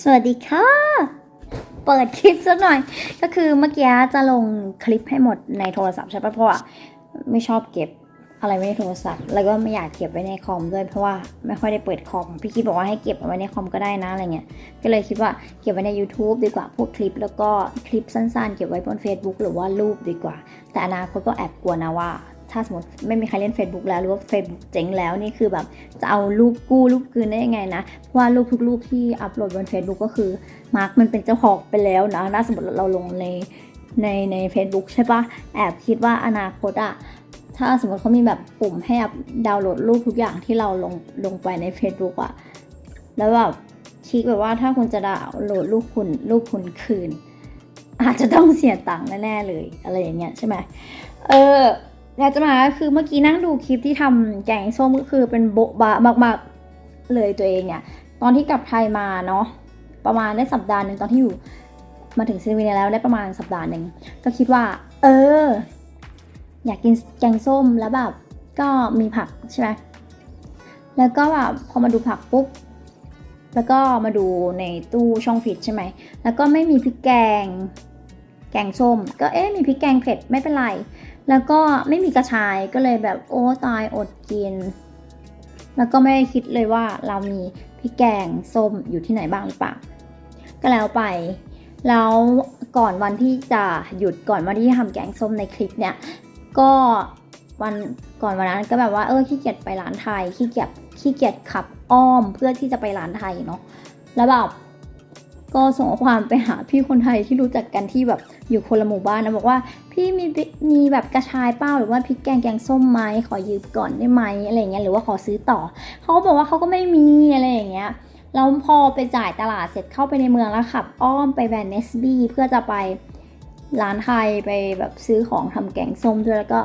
สวัสดีค่ะ เปิดคลิปสักหน่อย ก็คือเมื่อกี้จะลงคลิปให้หมดในโทรศัพท์ใช่ปะเพราะว่าไม่ชอบเก็บอะไรไว้ในโทรศัพท์ แล้วก็ไม่อยากเก็บไว้ในคอมด้วยเพราะว่าไม่ค่อยได้เปิดคอม พี่คิดบอกว่าให้เก็บเอาไว้ในคอมก็ได้นะอะไรเงี้ย ก็เลยคิดว่าเก็บไว้ใน YouTube ดีกว่าพวกคลิป แล้วก็คลิปสั้นๆ เก็บไว้บน Facebook หรือว่ารูปดีกว่า แต่อนาคตก็แอบกลัวนะว่า ถ้าสมมติไม่มีใครเล่น Facebook แล้วหรือว่า Facebook เจ๊งแล้วนี่คือแบบจะเอารูปกู้รูปคืนได้ยังไงนะ เพราะว่ารูปทุกรูปที่อัปโหลดบน Facebook ก็คือมาร์กมันเป็นเจ้าของไปแล้วนะถ้าสมมติเราลงในในใน Facebook ใช่ปะแอบคิดว่าอนาคตอะถ้าสมมติเขามีแบบปุ่มให้อัพดาวน์โหลดรูปทุกอย่างที่เราลงลงไปใน Facebook อะแล้วแบบคิดแบบว่าถ้าคุณจะดาวน์โหลดรูปคุณรูปคุณคืน อาจจะต้องเสียตังค์แน่ๆเลยอะไรอย่างเงี้ยใช่ไหมเออ อยากจะมาคือเมื่อกี้นั่งดูคลิปที่ทำแกงส้มก็คือเป็นโบ๊ะบะมากๆเลยตัวเองเนี่ย ตอนที่กลับไทยมาเนาะประมาณได้สัปดาห์หนึ่งตอนที่อยู่มาถึงซีเวเนียแล้วได้ประมาณสัปดาห์หนึ่งก็คิดว่า เออ อยากกินแกงส้มแล้วแบบก็มีผักใช่ไหมแล้วก็แบบพอมาดูผักปุ๊บแล้วก็มาดูในตู้ช่องฟิตใช่ไหม แล้วก็ไม่มีพริกแกง แกงส้ม ก็เอ๊ะมีพริกแกงเผ็ดไม่เป็นไร แล้วก็ไม่มีกระชายก็เลยแบบโอ้ตายอดกิน แล้วก็ไม่ได้คิดเลยว่าเรามีพริกแกงส้มอยู่ที่ไหนบ้างหรือเปล่า ก็แล้วไป แล้วก่อนวันที่จะหยุดก่อนวันที่ทำแกงส้มในคลิปเนี่ย ก็วันก่อนวันนั้นก็แบบว่าเออขี้เกียจไปร้านไทยขี้เกียจขี้เกียจขับอ้อมเพื่อที่จะไปร้านไทยเนาะแล้วแบบ ก็ส่งข้อความไปหาพี่คนไทยที่รู้จักกันที่แบบอยู่คนละหมู่บ้านนะบอกว่า พี่มีมีแบบกระชายเป้าหรือว่าพริกแกงแกงส้มไหมขอยืมก่อนได้ไหมอะไรเงี้ยหรือว่าขอซื้อต่อเขาบอกว่าเขาก็ไม่มีอะไรอย่างเงี้ยแล้วพอไปจ่ายตลาดเสร็จเข้าไปในเมืองแล้วขับ อ้อมไปแวนเนสบี้เพื่อจะไปร้านไทยไปแบบซื้อของทำแกงส้มด้วยแล้วก็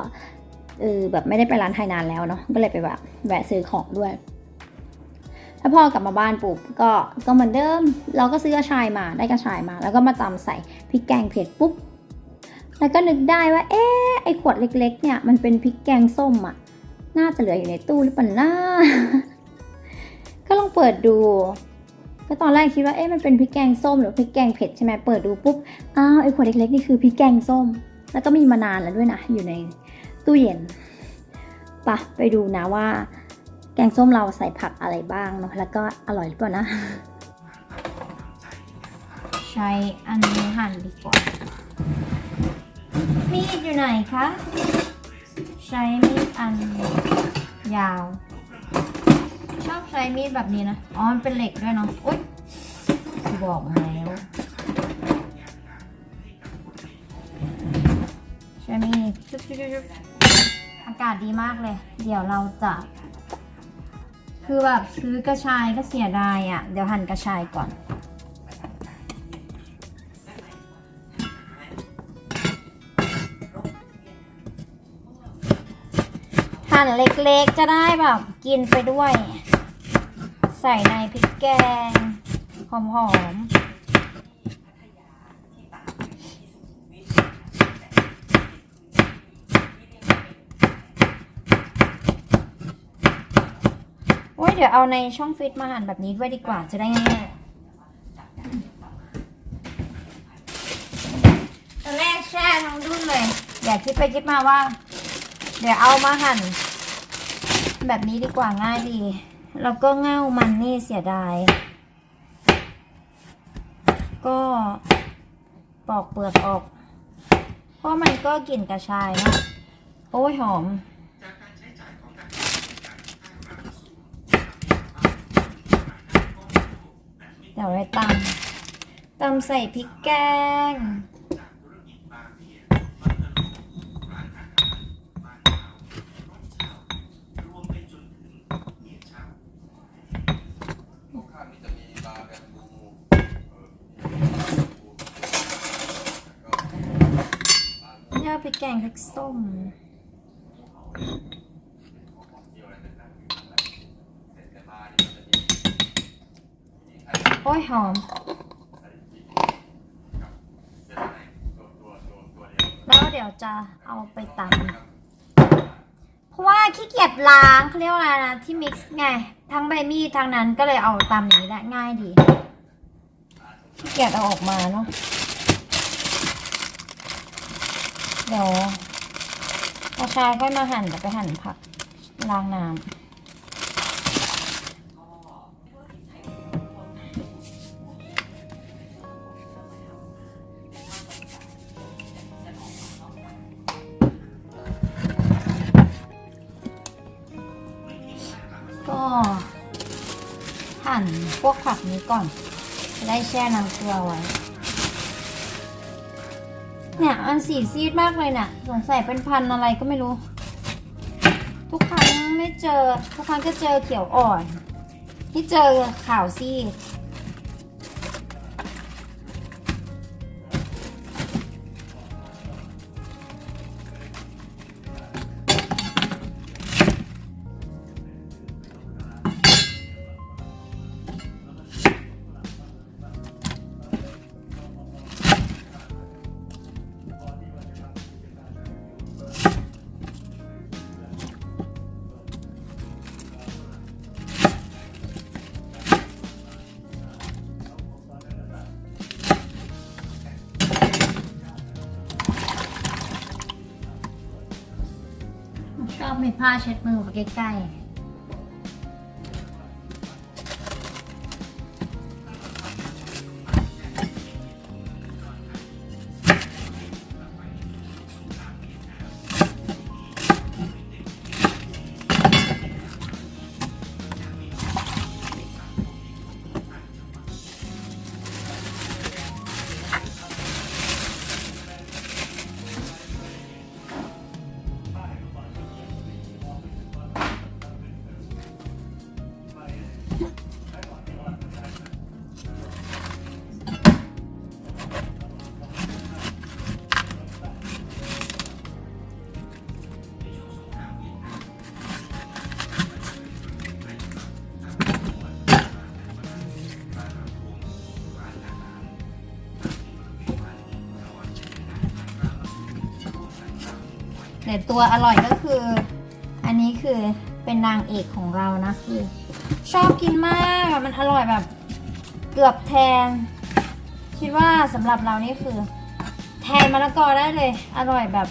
เออแบบไม่ได้ไปร้านไทยนานแล้วเนาะก็เลยไปแบบแวะซื้อของด้วย แล้วพอกลับมาบ้านปุ๊บก็ก็เหมือนเดิม เราก็ซื้อกระชายมาได้กระชายมา แล้วก็มาตำใส่พริกแกงเผ็ดปุ๊บแล้วก็นึกได้ว่า เอ๊ะไอขวดเล็ก ๆ เนี่ยมันเป็นพริกแกงส้มอะน่าจะเหลืออยู่ในตู้หรือเปล่านะก็ลองเปิดดู ก็ตอนแรกคิดว่าเอ๊ะมันเป็นพริกแกงส้มหรือพริกแกงเผ็ดใช่ไหมเปิดดูปุ๊บอ้าวไอขวดเล็กๆนี่คือพริกแกงส้ม แล้วก็มีมานานแล้วด้วยนะอยู่ในตู้เย็นปะไปดูนะว่า แกงส้มเราใส่ผักอะไรบ้างเนาะแล้วก็อร่อยหรือเปล่านะ ใช้อันนี้หั่นดีกว่า มีดอยู่ไหนคะ ใช้มีดอันยาว ชอบใช้มีดแบบนี้นะ อ๋อ มันเป็นเหล็กด้วยเนาะอุ๊ยบอกแล้วใช้มีดจุ๊บจุ๊บจุ๊บอากาศดีมากเลย เดี๋ยวเราจะ คือแบบซื้อกระชายก็เสียดายอะ่ะ เดี๋ยวหั่นกระชายก่อน หั่นเล็กๆจะได้แบบกินไปด้วย ใส่ในพริกแกง หอมๆ เดี๋ยวเอาในช่องฟิตมาหั่นแบบนี้ด้วยดีกว่าจะได้ง่ายๆตอนแรกแช่ทั้งดุ้นเลย อย่าคิดไปคิดมาว่า เดี๋ยวเอามาหั่น แบบนี้ดีกว่าง่ายดี แล้วก็เง่ามันนี่เสียดาย ก็ปอกเปลือกออก เพราะมันก็กลิ่นกระชายเนะโอ้ยหอม ดี๋ยวไว้ตำตำใส่พริกแกงข้าพริกแกงพริกส้ม โอ้ยหอม แล้วเดี๋ยวจะเอาไปตำเพราะว่าขี้เกียจล้างเขาเรียกว่าอะไรนะที่มิกซ์ไง ทั้งใบมีดทั้งนั้นก็เลยเอาตำอย่างนี้แหละง่ายดีขี้เกียจเอาออกมาเนาะเดี๋ยวพอชายค่อยมาหั่นเดี๋ยวไปหั่นผักล้างน้ำ ก็หั่นพวกผักนี้ก่อน จะได้แช่น้ำเกลือไว้ เนี่ยอันสีซีดมากเลยน่ะสงสัยเป็นพันอะไรก็ไม่รู้ ทุกครั้งไม่เจอ ทุกครั้งก็เจอเขียวอ่อน ที่เจอขาวซีด มีผ้าเช็ดมือไปใกล้ๆ แต่ตัวอร่อยก็คือ อันนี้คือเป็นนางเอกของเรานะคือ ชอบกินมากมันอร่อยแบบเกือบแทน คิดว่าสำหรับเรานี่คือ แทนมะละกอได้เลย อร่อยแบบ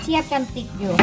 เทียบกันติดอยู่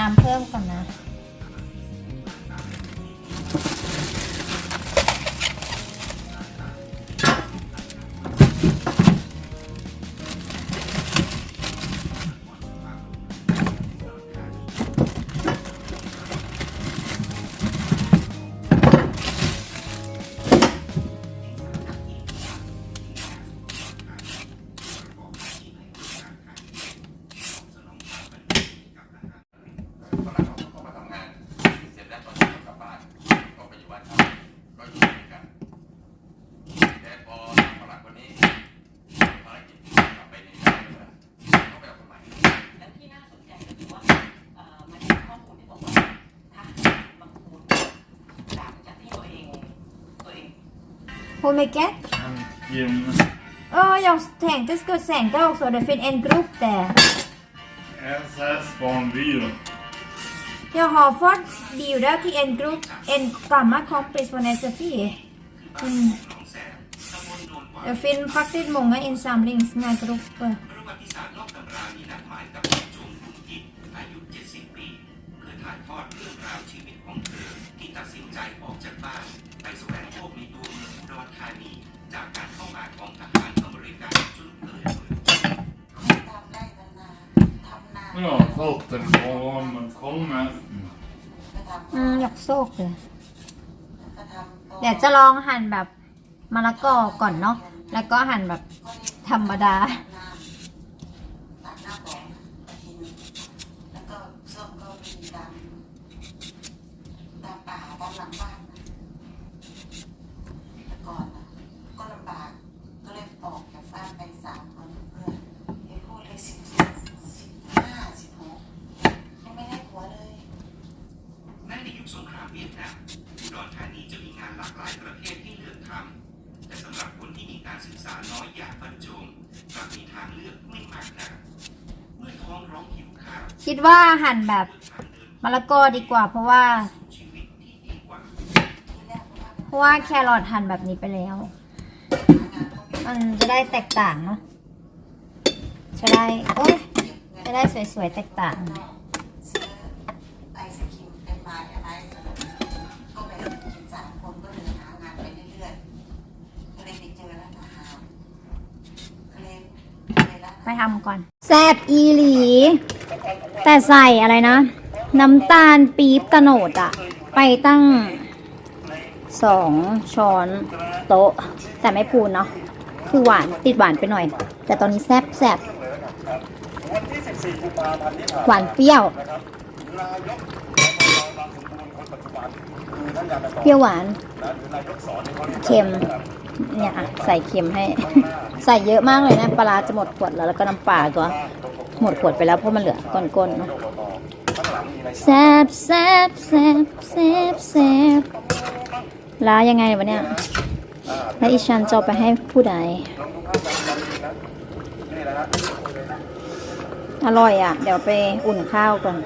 น้ำเพิ่ม Hoe mycket? Jim, Ja, jag tänkte jag skulle sänka också. Det finns en grupp där. SS barnbyrå. Jag har fått bjuda till en grupp, en gammal kompis från SFI. Mm. ว่า Jag finner faktiskt många insamlingsgrupper. ประวัติศาสตร์นอกตำรามีนัดหมายกับคุณจงบุญกิจอายุ70ปีเพื่อถ่ายทอดเรื่องราวชีวิตของเธอที่ตัดสินใจออกจากบ้าน ไปแสวงโชคในตัวเมืองอุดรธานี จากการเข้ามาของทหารอเมริกันจนเกิดเมืองทำได้ตั้งนานทำนาน Ja, fötterna på honom kommer. ก็ทำอืมอยากโซกเลยก็ทำเดี๋ยวจะลองหั่นแบบมะละกอก่อนเนาะ แล้วก็หั่นแบบธรรมดา ตัดหน้าบอกกินแล้วก็ส้มก็มีตามตามป่าตามหลังบ้านนะแต่ก่อนนะก็ลำบากก็เลยออกจากบ้านไปสามคนเพื่อนไอ้พูดเลยสิบสิบห้าสิบหกยังไม่ได้ผัวเลย แม้ในยุคสงครามเวียดนามอุดรธานีจะมีงานหลากหลายประเภทให้เลือกทำ แต่สำหรับคนที่มีการศึกษาน้อยอย่างบรรจงกลับมีทางเลือกไม่มากนักเมื่อท้องร้องหิวข้าว คิ ดว่าหั่นแบบมะละกอดีกว่า เพราะว่า เพราะว่าแครอทหั่นแบบนี้ไปแล้ว มันจะได้แตกต่างเนาะจะได้โอ๊ยจะได้สวยๆแตกต่างไอศครีมเป็นไม้อะไรก็ไปกินสามคนก็เลยหางานไปเรื่อยๆเลยไปเจอร้านอาหารก็เลยไปร้านไปทำก่อน แซบอีหลี แต่ใส่อะไรนะ น้ำตาลปี๊บตะโนดอะไปตั้งสองช้อนโต๊ะ แต่ไม่พูนเนาะคือหวานติดหวานไปหน่อย แต่ตอนนี้แซ่บแซบหวานเปรี้ยว เปรี้ยวหวานเค็มเนี่ยอะใส่เค็มให้ ใส่เยอะมากเลยนะปลาร้าจะหมดขวดแล้วแล้วก็น้ำปลาตัว หมดขวดไปแล้วเพราะมันเหลือก้นๆเนาะแซบแซบแซบแซบแซบล้ายังไงวะเนี่ยแล้วอีชันจะเอาไปให้ผู้ใดอร่อยอะ เดี๋ยวไปอุ่นข้าวก่อน